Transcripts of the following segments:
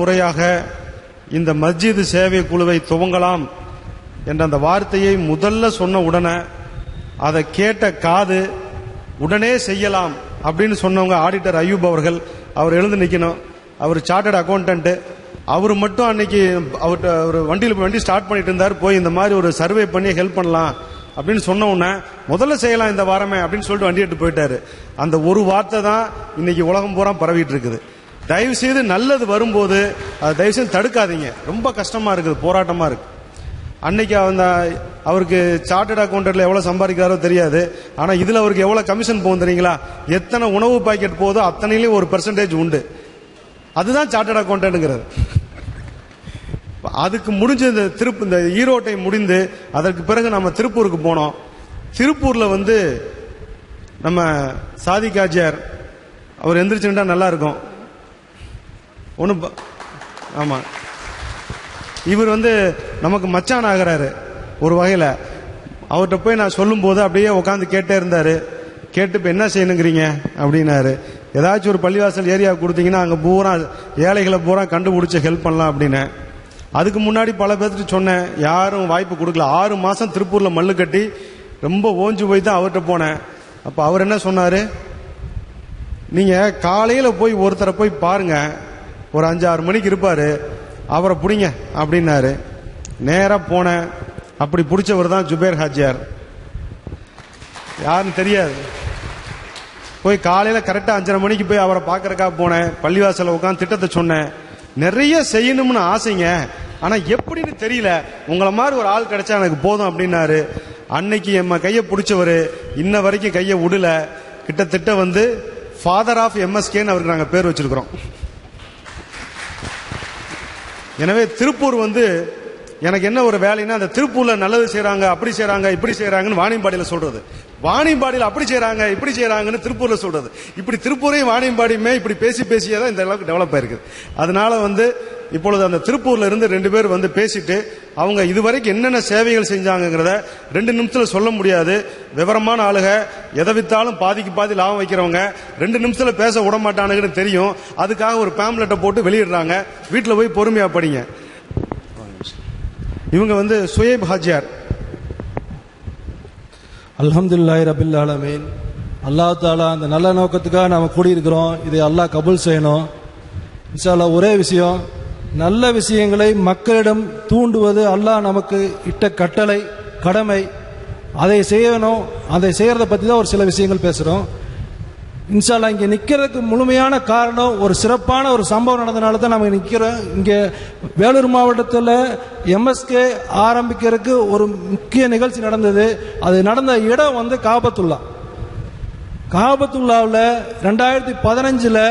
முறையாக இந்த மஸ்ஜித் சேவை குழுவை துவங்கலாம் என்ற அந்த வார்த்தையை முதல்ல சொன்ன உடனே அதை கேட்ட காது உடனே செய்யலாம் அப்படின்னு சொன்னவங்க ஆடிட்டர் அயூப் அவர்கள் அவர் எழுந்து நிற்கணும் அவர் சார்ட்டர்ட் அக்கௌண்டன்ட் அவர் மட்டும் அன்னைக்கு அவர்கிட்ட ஒரு வண்டியில் போய் வண்டி ஸ்டார்ட் பண்ணிட்டு இருந்தார். போய் இந்த மாதிரி ஒரு சர்வே பண்ணி ஹெல்ப் பண்ணலாம் அப்படின்னு சொன்ன உடனே முதல்ல செய்யலாம் இந்த வாரமே அப்படின்னு சொல்லிட்டு வண்டி எடுத்து போயிட்டாரு. அந்த ஒரு வார்த்தை தான் இன்னைக்கு உலகம் பூரா பரவிட்டு இருக்குது. தயவு செய்து நல்லது வரும்போது அதை தயவு செய்து தடுக்காதீங்க. ரொம்ப கஷ்டமா இருக்குது போராட்டமா இருக்கு அன்னைக்கு அந்த அவருக்கு சார்ட்டட் அக்கௌண்டன்ட்ல எவ்வளோ சம்பாதிக்கிறாரோ தெரியாது. ஆனால் இதில் அவருக்கு எவ்வளோ கமிஷன் போகும் தெரியுங்களா? எத்தனை உணவு பாக்கெட் போதோ அத்தனையிலையும் ஒரு பெர்சன்டேஜ் உண்டு. அதுதான் சார்ட்டட் அக்கௌண்டன்ட்ங்கிறது அதுக்கு முடிஞ்ச இந்த திருப்பு இந்த ஈரோட்டை முடிந்து அதற்கு பிறகு நம்ம திருப்பூருக்கு போனோம். திருப்பூரில் வந்து நம்ம சாதி காஜியார் அவர் எந்திரிச்சுட்டா நல்லா இருக்கும். ஒன்றும் ஆமாம் இவர் வந்து நமக்கு மச்சான் ஆகிறாரு. ஒரு வகையில். அவர்கிட்ட போய் நான் சொல்லும்போது அப்படியே உட்காந்து கேட்டே இருந்தார். கேட்டு இப்போ என்ன செய்யணுங்கிறீங்க? அப்படின்னாரு. ஏதாச்சும் ஒரு பள்ளிவாசல் ஏரியா கொடுத்தீங்கன்னா அங்கே பூரா ஏழைகளை பூரா கண்டுபிடிச்சி ஹெல்ப் பண்ணலாம் அப்படின்னு. அதுக்கு முன்னாடி பல பேர்த்துட்டு சொன்னேன். யாரும் வாய்ப்பு கொடுக்கல. ஆறு மாதம் திருப்பூரில் மல்லு கட்டி ரொம்ப ஓஞ்சு போய் தான் அவர்கிட்ட போனேன். அப்போ அவர் என்ன சொன்னார்? நீங்கள் காலையில் போய் ஒருத்தரை போய் பாருங்கள் ஒரு அஞ்சு ஆறு மணிக்கு இருப்பாரு. அவரை பிடிங்க அப்படின்னாரு. நேராக போனேன். அப்படி பிடிச்சவர் தான் ஜுபேர் ஹாஜியார். யாருன்னு தெரியாது. போய் காலையில் கரெக்டாக அஞ்சரை மணிக்கு போய் அவரை பார்க்கறக்கா போனேன். பள்ளிவாசலில் உட்காந்து திட்டத்தை சொன்னேன். நிறைய செய்யணும்னு ஆசைங்க. ஆனால் எப்படின்னு தெரியல. உங்களை மாதிரி ஒரு ஆள் கிடைச்சா எனக்கு போதும் அப்படின்னாரு. அன்னைக்கு எம்ம கையை பிடிச்சவர். இன்ன வரைக்கும் கையை விடல கிட்டத்தட்ட வந்து ஃபாதர் ஆஃப் எம்எஸ்கேன்னு அவருக்கு நாங்கள் பேர் வச்சிருக்கிறோம். எனவே திருப்பூர் வந்து எனக்கு என்ன ஒரு வேலைன்னா அந்த திருப்பூர்ல நல்லது செய்கிறாங்க அப்படி செய்கிறாங்க இப்படி செய்கிறாங்கன்னு வாணியம்பாடியில் சொல்றது. வாணியம்பாடியில் அப்படி செய்கிறாங்க இப்படி செய்கிறாங்கன்னு திருப்பூர்ல சொல்றது. இப்படி திருப்பூரையும் வாணியம்பாடியுமே இப்படி பேசி பேசியே தான் இந்த அளவுக்கு டெவலப் ஆயிருக்குது அதனால வந்து இப்பொழுது அந்த திருப்பூர்ல இருந்து ரெண்டு பேர் வந்து பேசிட்டு அவங்க இதுவரைக்கும் என்னென்ன சேவைகள் செஞ்சாங்கங்கிறத ரெண்டு நிமிஷத்துல சொல்ல முடியாது. விவரமான ஆளுக எதை வித்தாலும் பாதிக்கு பாதி லாபம் வைக்கிறவங்க ரெண்டு நிமிஷத்துல பேச விட மாட்டானுங்கன்னு தெரியும். அதுக்காக ஒரு பேம்லெட்டை போட்டு வெளியிடுறாங்க. வீட்டில் போய் பொறுமையா படிங்க. இவங்க வந்து சுயேப் ஹாஜியார் அல்ஹம்துலில்லாஹி ரபில் ஆலமீன். அல்லாஹ் தாலா அந்த நல்ல நோக்கத்துக்காக நாம் கூடியிருக்கிறோம். இதை அல்லாஹ் கபுல் செய்யணும். இன்ஷா ஒரே விஷயம் நல்ல விஷயங்களை மக்களிடம் தூண்டுவது அல்லாஹ் நமக்கு இட்ட கட்டளை கடமை. அதை செய்யணும். அதை செய்கிறத பற்றி தான் ஒரு சில விஷயங்கள் பேசுகிறோம் இன்ஷால்லா இங்கே நிற்கிறதுக்கு முழுமையான காரணம் ஒரு சிறப்பான ஒரு சம்பவம் நடந்தனால தான் நம்ம நிற்கிறோம் இங்கே வேலூர் மாவட்டத்தில் எம்எஸ்கே ஆரம்பிக்கிறதுக்கு ஒரு முக்கிய நிகழ்ச்சி நடந்தது. அது நடந்த இடம் வந்து காபத்துல்லா. காபத்துல்லாவில் ரெண்டாயிரத்தி பதினஞ்சில்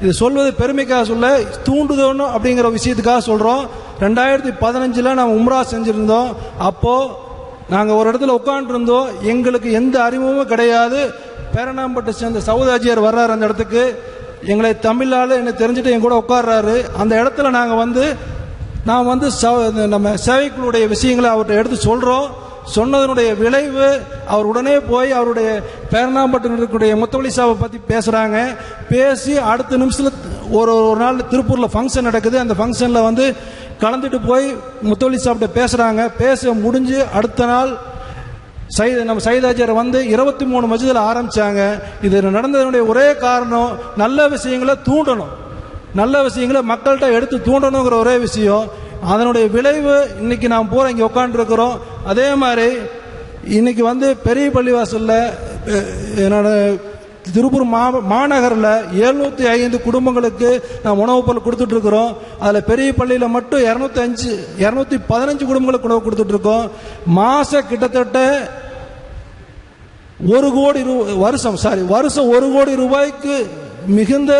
இது சொல்வது பெருமைக்காக சொல்ல தூண்டுதோணும் அப்படிங்கிற விஷயத்துக்காக சொல்கிறோம் ரெண்டாயிரத்தி பதினஞ்சில் நாங்கள் உம்ரா செஞ்சுருந்தோம். அப்போது நாங்கள் ஒரு இடத்துல உட்காந்துருந்தோம் எங்களுக்கு எந்த அறிமுகமும் கிடையாது. பேரணாம்பட்டு சேர்ந்த சவுதாஜியார் வர்றாரு அந்த இடத்துக்கு. எங்களை தமிழால் என்ன தெரிஞ்சுட்டு என் கூட உட்கார்றாரு. அந்த இடத்துல நாங்கள் வந்து நான் வந்து ச- இந்த நம்ம சேவைக்குளுடைய விஷயங்களை அவர்கிட்ட எடுத்து சொல்கிறோம் சொன்னதனுடைய விளைவு அவர் உடனே போய் அவருடைய பேரணாம்பட்டில் இருக்கக்கூடிய முத்தவழி சாவை பற்றி பேசுகிறாங்க பேசி அடுத்த நிமிஷத்தில் ஒரு ஒரு நாள் திருப்பூரில் ஃபங்க்ஷன் நடக்குது. அந்த ஃபங்க்ஷனில் வந்து கலந்துட்டு போய் முத்தவழி சாப்பிட்ட பேசுகிறாங்க பேச முடிஞ்சு அடுத்த நாள் சைத நம்ம சைதாஜர் வந்து இருபத்தி மூணு மஜிதில் ஆரம்பித்தாங்க இது நடந்ததனுடைய ஒரே காரணம் நல்ல விஷயங்களை தூண்டணும். நல்ல விஷயங்களை மக்கள்கிட்ட எடுத்து தூண்டணுங்கிற ஒரே விஷயம். அதனுடைய விளைவு இன்னைக்கு நாம் பூரா இங்கே உட்காந்துருக்கிறோம் அதே மாதிரி இன்னைக்கு வந்து பெரிய பள்ளிவாசலில் என்னோட திருப்பூர் மா மாநகரில் எழுநூத்தி ஐந்து குடும்பங்களுக்கு நான் உணவுப் பொருள் கொடுத்துட்டு இருக்கிறோம் அதில் பெரிய பள்ளியில் மட்டும் இரநூத்தி அஞ்சு இரநூத்தி பதினஞ்சு குடும்பங்களுக்கு உணவு கொடுத்துட்டு இருக்கோம் மாச கிட்டத்தட்ட ஒரு கோடி ரூ- வருஷம் சாரி வருஷம் ஒரு கோடி ரூபாய்க்கு மிகுந்த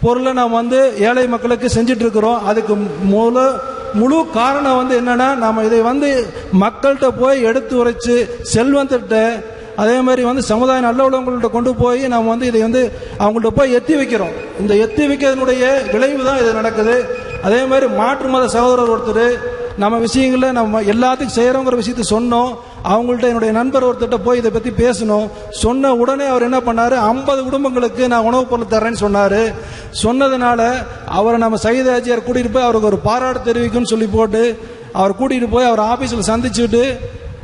பொருளை நாம் வந்து ஏழை மக்களுக்கு செஞ்சுட்டு இருக்கிறோம் அதுக்கு முழு முழு காரணம் வந்து என்னன்னா நம்ம இதை வந்து மக்கள்கிட்ட போய் எடுத்து உரைச்சு செல்வந்திட்ட அதே மாதிரி வந்து சமுதாய நல்ல உள்ளவங்கள்ட்ட கொண்டு போய் நாம் வந்து இதை வந்து அவங்கள்ட்ட போய் எத்தி வைக்கிறோம். இந்த எத்தி வைக்கிறதுனுடைய விளைவு தான் இது நடக்குது. அதே மாதிரி மாற்று மத சகோதரர் ஒருத்தர் நம்ம விஷயங்களை நம்ம எல்லாத்துக்கும் செய்கிறோங்கிற விஷயத்த சொன்னோம். அவங்கள்ட்ட என்னுடைய நண்பர் ஒருத்தர்கிட்ட போய் இதை பற்றி பேசணும் சொன்ன உடனே அவர் என்ன பண்ணார்? ஐம்பது குடும்பங்களுக்கு நான் உணவுப் பொருள் தர்றேன்னு சொன்னார். சொன்னதுனால அவரை நம்ம சைதாஜியார் ஆச்சியார் கூட்டிகிட்டு போய் அவருக்கு ஒரு பாராட்டு தெரிவிக்கும்னு சொல்லி போட்டு அவர் கூட்டிகிட்டு போய் அவர் ஆஃபீஸில் சந்திச்சுட்டு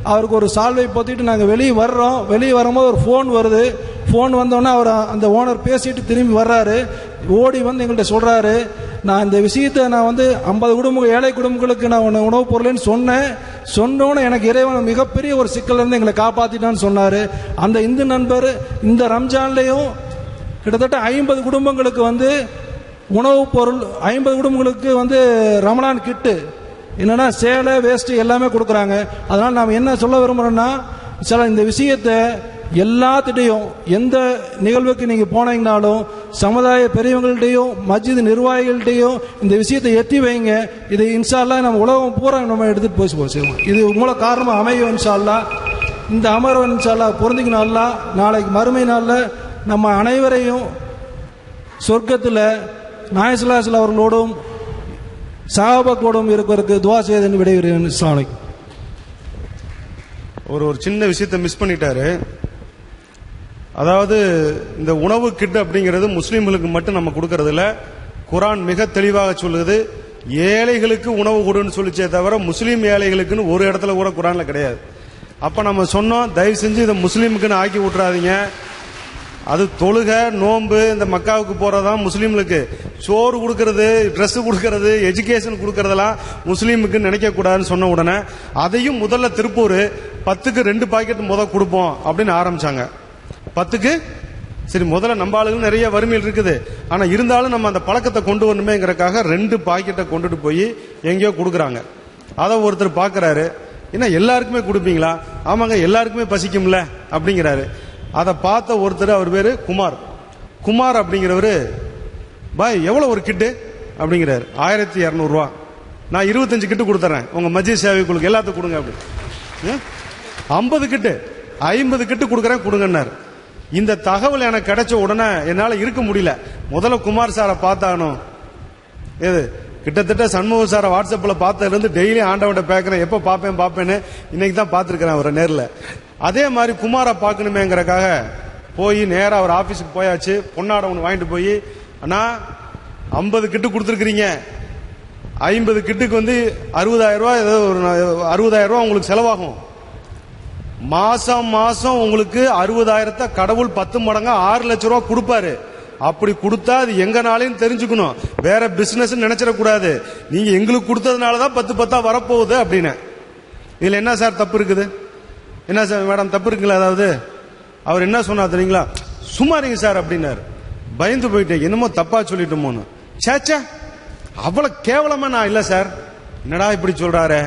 அவருக்கு ஒரு சால்வை போத்திட்டு நாங்கள் வெளியே வர்றோம். வெளியே வரும்போது ஒரு ஃபோன் வருது. ஃபோன் வந்தோடனே அவர் அந்த ஓனர் பேசிட்டு திரும்பி வர்றாரு. ஓடி வந்து எங்கள்கிட்ட சொல்கிறாரு நான் இந்த விஷயத்தை நான் வந்து ஐம்பது குடும்ப ஏழை குடும்பங்களுக்கு நான் ஒன்று உணவுப் பொருள்னு சொன்னேன். சொன்னோன்னே எனக்கு இறைவன் மிகப்பெரிய ஒரு சிக்கல்ல இருந்து எங்களை காப்பாற்றிட்டான்னு சொன்னார். அந்த இந்து நண்பர் இந்த ரம்ஜான்லேயும் கிட்டத்தட்ட ஐம்பது குடும்பங்களுக்கு வந்து உணவுப் பொருள் ஐம்பது குடும்பங்களுக்கு வந்து ரமணான் கிட்டு. என்னன்னா சேலை வேஸ்ட்டு எல்லாமே கொடுக்குறாங்க. அதனால் நாம் என்ன சொல்ல விரும்புகிறோன்னா சில இந்த விஷயத்தை எல்லாத்திட்டையும் எந்த நிகழ்வுக்கு நீங்கள் போனீங்கனாலும் சமுதாய பெரியவங்கள்ட்டையும் மஸ்ஜித் நிர்வாகிகள்ட்டையும் இந்த விஷயத்தை எத்தி வைங்க. இது இன்ஷால்லா நம்ம உலகம் பூரா நம்ம எடுத்துகிட்டு போய் போ- செய்வோம் இது மூல காரணமாக அமையும் இன்ஷால்லா இந்த அமர்வு இன்ஷால்லா பொருந்திக்கணும் அல்லா நாளைக்கு மறுமை நாளில் நம்ம அனைவரையும் சொர்க்கத்தில் நாயசுல்லாஸ்ல அவர்களோடும் சகாபாக்களோடும் இருக்கிறதுக்கு துவா செய்தன் விடைபெறுகிறேன் இஸ்லாமிக் ஒரு ஒரு சின்ன விஷயத்தை மிஸ் பண்ணிட்டாரு. அதாவது இந்த உணவு கிட் அப்படிங்கிறது முஸ்லீம்களுக்கு மட்டும் நம்ம கொடுக்கறதில்ல. குரான் மிக தெளிவாக சொல்லுது. ஏழைகளுக்கு உணவு கொடுன்னு சொல்லிச்சே தவிர முஸ்லீம் ஏழைகளுக்குன்னு ஒரு இடத்துல கூட குரான்ல கிடையாது. அப்ப நம்ம சொன்னோம் தயவு செஞ்சு இதை முஸ்லீமுக்குன்னு ஆக்கி விட்டுறாதீங்க. அது தொழுக நோன்பு இந்த மக்காவுக்கு போகிறதான் முஸ்லீம்களுக்கு. சோறு கொடுக்கறது ட்ரெஸ்ஸு கொடுக்கறது எஜுகேஷன் கொடுக்கறதெல்லாம் முஸ்லீமுக்கு நினைக்க கூடாதுன்னு சொன்ன உடனே அதையும் முதல்ல திருப்பூர் பத்துக்கு ரெண்டு பாக்கெட் முத கொடுப்போம் அப்படின்னு ஆரம்பிச்சாங்க. பத்துக்கு சரி முதல்ல நம்ம ஆளுங்க நிறைய வறுமையில் இருக்குது. ஆனா இருந்தாலும் நம்ம அந்த பழக்கத்தை கொண்டு வரணுமேங்கிறக்காக ரெண்டு பாக்கெட்டை கொண்டுட்டு போய் எங்கேயோ கொடுக்குறாங்க. அதை ஒருத்தர் பார்க்குறாரு ஏன்னா எல்லாருக்குமே கொடுப்பீங்களா? ஆமாங்க எல்லாருக்குமே பசிக்கும்ல அப்படிங்கிறாரு. அதை பார்த்த ஒருத்தர் அவர் பேரு குமார். குமார் அப்படிங்கிறவரு பாய் எவ்வளவு ஒரு கிட்டு? அப்படிங்கிறாரு. ஆயிரத்தி இரநூறுவா. நான் இருபத்தஞ்சு கிட்டு கொடுத்துறேன். உங்க மத்திய சேவைக்குழுக்கு எல்லாத்துக்கும் கொடுங்க அப்படி. ஐம்பது கிட்டு. ஐம்பது கிட்டு கொடுக்குறேன் கொடுங்கன்னார். இந்த தகவல் எனக்கு கிடைச்ச உடனே என்னால் இருக்க முடியல. முதல்ல குமார் சாரை பார்த்தானோ எது? கிட்டத்தட்ட சண்முக சாரை வாட்ஸ்அப்பில் பார்த்ததுலேருந்து டெய்லி ஆண்டவன்ட்ட பேக்கிறேன் எப்போ பார்ப்பேன் பார்ப்பேன்னு. இன்னைக்கு தான் பார்த்துருக்கிறேன் அவரை நேரில். அதே மாதிரி குமாரை பார்க்கணுமேங்கிறக்காக போய் நேராக அவர் ஆஃபீஸுக்கு போயாச்சு. பொன்னாடை ஒன்று வாங்கிட்டு போய் அண்ணா ஐம்பது கிட்டு கொடுத்துருக்குறீங்க. ஐம்பது கிட்டுக்கு வந்து அறுபதாயிரம் ரூபா ஏதோ ஒரு அறுபதாயிரம் ரூபா உங்களுக்கு செலவாகும். மாசம் மாசம் உங்களுக்கு அறுபதாயிரத்தை கடவுள் பத்து மடங்கா ஆறு லட்சம் ரூபா கொடுப்பாரு. அப்படி கொடுத்தா அது எங்கனாலையும் தெரிஞ்சுக்கணும். வேற பிசினஸ் நினைச்சிடக்கூடாது. நீங்க எங்களுக்கு கொடுத்ததுனால தான் பத்து பத்தா வரப்போகுது அப்படின்னு. இதுல என்ன சார் தப்பு இருக்குது? என்ன சார் மேடம் தப்பு இருக்குங்களா அதாவது அவர் என்ன சொன்னார் தெரியுங்களா? சும்மா இருங்க சார் அப்படின்னாரு. பயந்து போயிட்டேன். என்னமோ தப்பா சொல்லிட்டோமோன்னு. சேச்சா அவ்வளோ கேவலமா நான் இல்லை சார். என்னடா இப்படி சொல்றாரு?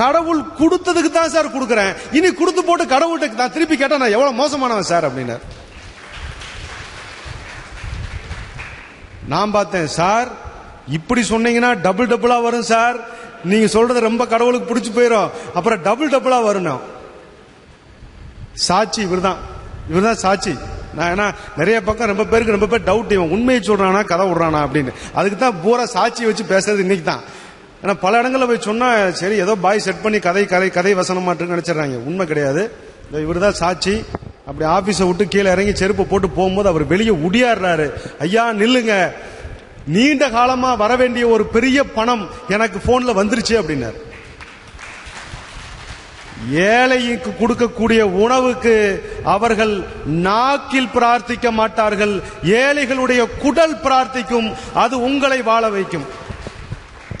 கடவுள் கொடுத்ததுக்கு தான் சார் கொடுக்குறேன். இனி கொடுத்து போட்டு கடவுள்கிட்ட நான் திருப்பி கேட்டா நான் எவ்வளவு மோசமானவன் சார் அப்படின்னாரு. நான் பார்த்தேன் சார் இப்படி சொன்னீங்கன்னா டபுள் டபுளா வரும் சார். நீங்க சொல்றது ரொம்ப கடவுளுக்கு பிடிச்சு போயிடும் அப்புறம் டபுள் டபுளா வரணும் சாட்சி இவர்தான். இவர்தான் சாட்சி. நான் ஏன்னா நிறைய பக்கம் ரொம்ப பேருக்கு ரொம்ப பேர் டவுட் இவன் உண்மையை சொல்றானா கதை விடுறானா அப்படின்னு. அதுக்கு தான் பூரா சாட்சியை வச்சு பேசுறது இன்னைக்கு தான். ஏன்னா பல இடங்களில் போய் சொன்னால் சரி ஏதோ பாய் செட் பண்ணி கதை கதை கதை வசனமாட்டுன்னு நினைச்சிடறாங்க. உண்மை கிடையாது. இவர் தான் சாட்சி. அப்படி ஆஃபீஸை விட்டு கீழே இறங்கி செருப்பு போட்டு போகும்போது அவர் வெளியே உடியாடுறாரு. ஐயா நில்லுங்க. நீண்ட காலமா வர வேண்டிய ஒரு பெரிய பணம் எனக்கு போன்ல வந்துருச்சு அப்படின்னாரு. ஏழைக்கு கொடுக்கக்கூடிய உணவுக்கு அவர்கள் நாக்கில் பிரார்த்திக்க மாட்டார்கள் ஏழைகளுடைய குடல் பிரார்த்திக்கும் அது உங்களை வாழ வைக்கும்.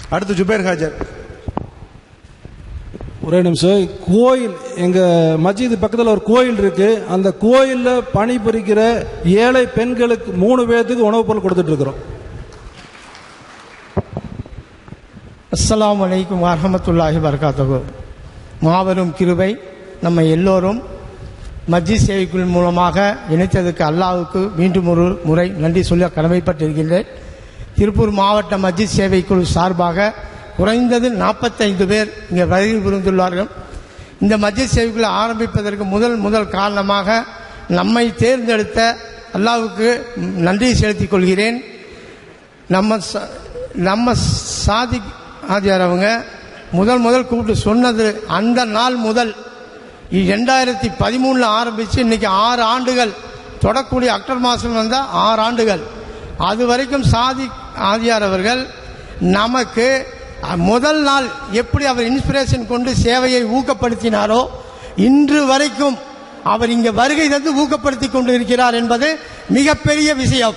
அடுத்து ஜுபேர் ஹாஜர். ஒரே நிமிஷம். கோயில் எங்க மஜீது பக்கத்தில் ஒரு கோயில் இருக்கு. அந்த கோயிலில் பணிபுரிக்கிற ஏழை பெண்களுக்கு மூணு பேர்த்துக்கு உணவுப் பொருள் கொடுத்துட்டு இருக்கிறோம். அஸ்லாம் வலைக்கும் வரமத்துல்லாஹி வர்காத்தகு மாபெரும் கிருபை நம்ம எல்லோரும் மஜ்ஜி சேவைக்குள் மூலமாக இணைத்ததுக்கு அல்லாவுக்கு மீண்டும் ஒரு முறை நன்றி சொல்ல கடமைப்பட்டிருக்கின்றேன். திருப்பூர் மாவட்ட மஜ்ஜி சேவைக்குழு சார்பாக குறைந்தது நாற்பத்தைந்து பேர் இங்கே வருகை புரிந்துள்ளார்கள் இந்த மஜ்ஜி சேவைக்குழு ஆரம்பிப்பதற்கு முதல் முதல் காரணமாக நம்மை தேர்ந்தெடுத்த அல்லாவுக்கு நன்றி செலுத்திக் கொள்கிறேன். நம்ம ச- நம்ம சாதி ஆதியார் அவங்க முதல் முதல் கூப்பிட்டு சொன்னது அந்த நாள் முதல். ரெண்டாயிரத்தி பதிமூணில் ஆரம்பிச்சு இன்றைக்கி ஆறு ஆண்டுகள். தொடக்கூடிய அக்டோபர் மாதம் வந்த ஆறு ஆண்டுகள். அது வரைக்கும் சாதி ஆதியார் அவர்கள் நமக்கு முதல் நாள் எப்படி அவர் இன்ஸ்பிரேஷன் கொண்டு சேவையை ஊக்கப்படுத்தினாரோ இன்று வரைக்கும் அவர் இங்கே வருகை தந்து ஊக்கப்படுத்தி கொண்டு இருக்கிறார் என்பது மிகப்பெரிய விஷயம்.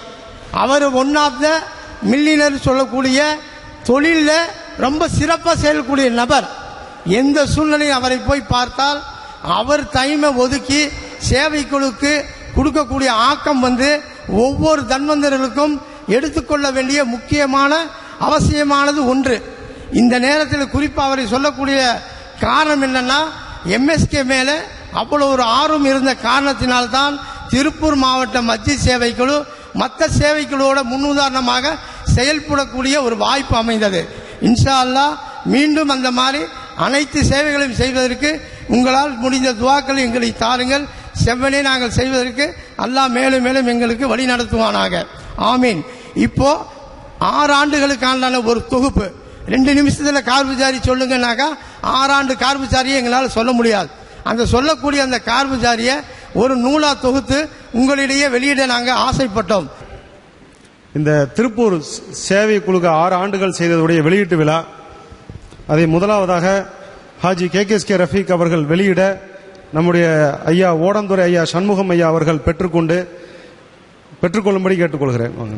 அவர் ஒன் ஆஃப் த மில்லியனர் சொல்லக்கூடிய தொழிலில் ரொம்ப சிறப்பாக செயல்கூடிய நபர். எந்த சூழ்நிலையும் அவரை போய் பார்த்தால் அவர் டைமை ஒதுக்கி சேவைக்குழுக்கு கொடுக்கக்கூடிய ஆக்கம் வந்து ஒவ்வொரு தன்வந்தர்களுக்கும் எடுத்துக்கொள்ள வேண்டிய முக்கியமான அவசியமானது ஒன்று. இந்த நேரத்தில் குறிப்பாக அவரை சொல்லக்கூடிய காரணம் என்னன்னா எம்எஸ்கே மேலே அவ்வளோ ஒரு ஆர்வம் இருந்த காரணத்தினால்தான் திருப்பூர் மாவட்ட மத்திய சேவைக்குழு மற்ற சேவைக்குழுவோட முன்னுதாரணமாக செயல்படக்கூடிய ஒரு வாய்ப்பு அமைந்தது. இன்ஷா அல்லாஹ் மீண்டும் அந்த மாதிரி அனைத்து சேவைகளையும் செய்வதற்கு உங்களால் முடிந்த துவாக்கள் எங்களை தாருங்கள். செவ்வனே நாங்கள் செய்வதற்கு அல்லாஹ் மேலும் மேலும் எங்களுக்கு வழி நடத்துவானாக. ஆமீன். இப்போ ஆறு ஆண்டுகளுக்கான ஒரு தொகுப்பு. ரெண்டு நிமிஷத்தில் கார்புஜாரி சொல்லுங்கன்னாக்கா ஆறாண்டு கார்புஜாரியை எங்களால் சொல்ல முடியாது. அந்த சொல்லக்கூடிய அந்த கார்புஜாரியை ஒரு நூலா தொகுத்து உங்களிடையே வெளியிட நாங்கள் ஆசைப்பட்டோம். இந்த திருப்பூர் சேவை குழுக ஆறு ஆண்டுகள் செய்ததுடைய வெளியீட்டு விழா. அதை முதலாவதாக ஹாஜி கே கே ரஃபீக் அவர்கள் வெளியிட நம்முடைய ஐயா ஓடந்துறை ஐயா சண்முகம் ஐயா அவர்கள் பெற்றுக்கொண்டு பெற்றுக்கொள்ளும்படி கேட்டுக்கொள்கிறேன். வாங்க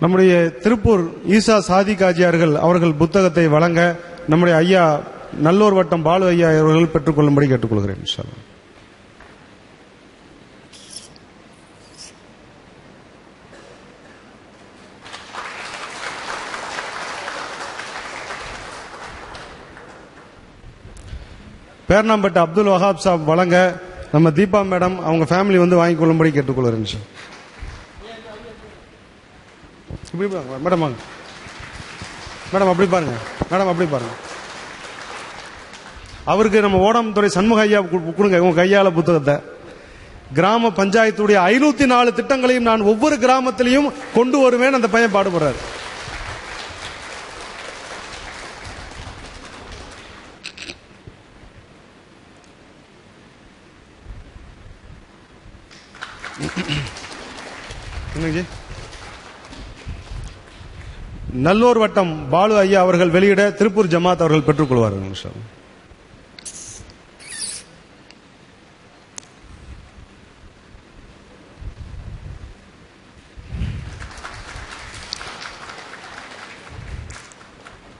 நம்முடைய திருப்பூர் ஈசா சாதி காஜியார்கள் அவர்கள் புத்தகத்தை வழங்க நம்முடைய ஐயா நல்லூர் வட்டம் பாலு ஐயா அவர்கள் பெற்றுக்கொள்ளும்படி கேட்டுக்கொள்கிறேன் சார் பேர்ணாம்பட்டு அப்துல் வஹாப் சாப் வழங்க நம்ம தீபா மேடம் அவங்க ஃபேமிலி வந்து வாங்கிக் கொள்ளும்படி கேட்டுக்கொள்கிறேன் சார் இப்படி பாருங்க மேடம். வாங்க. மேடம் அப்படி பாருங்க. மேடம் அப்படி பாருங்க. அவருக்கு நம்ம ஓடாமத்துறை சண்முக ஐயா கொடுங்க. உங்க கையால புத்தகத்தை. கிராம பஞ்சாயத்துடைய ஐநூத்தி நாலு திட்டங்களையும் நான் ஒவ்வொரு கிராமத்திலையும் கொண்டு வருவேன் அந்த பையன் பாடுபடுறாரு. என்னங்க? ஜி? நல்லூர் வட்டம் பாலு ஐயா அவர்கள் வெளியிட திருப்பூர் ஜமாத் அவர்கள் பெற்றுக்கொள்வார்கள் இன்ஷா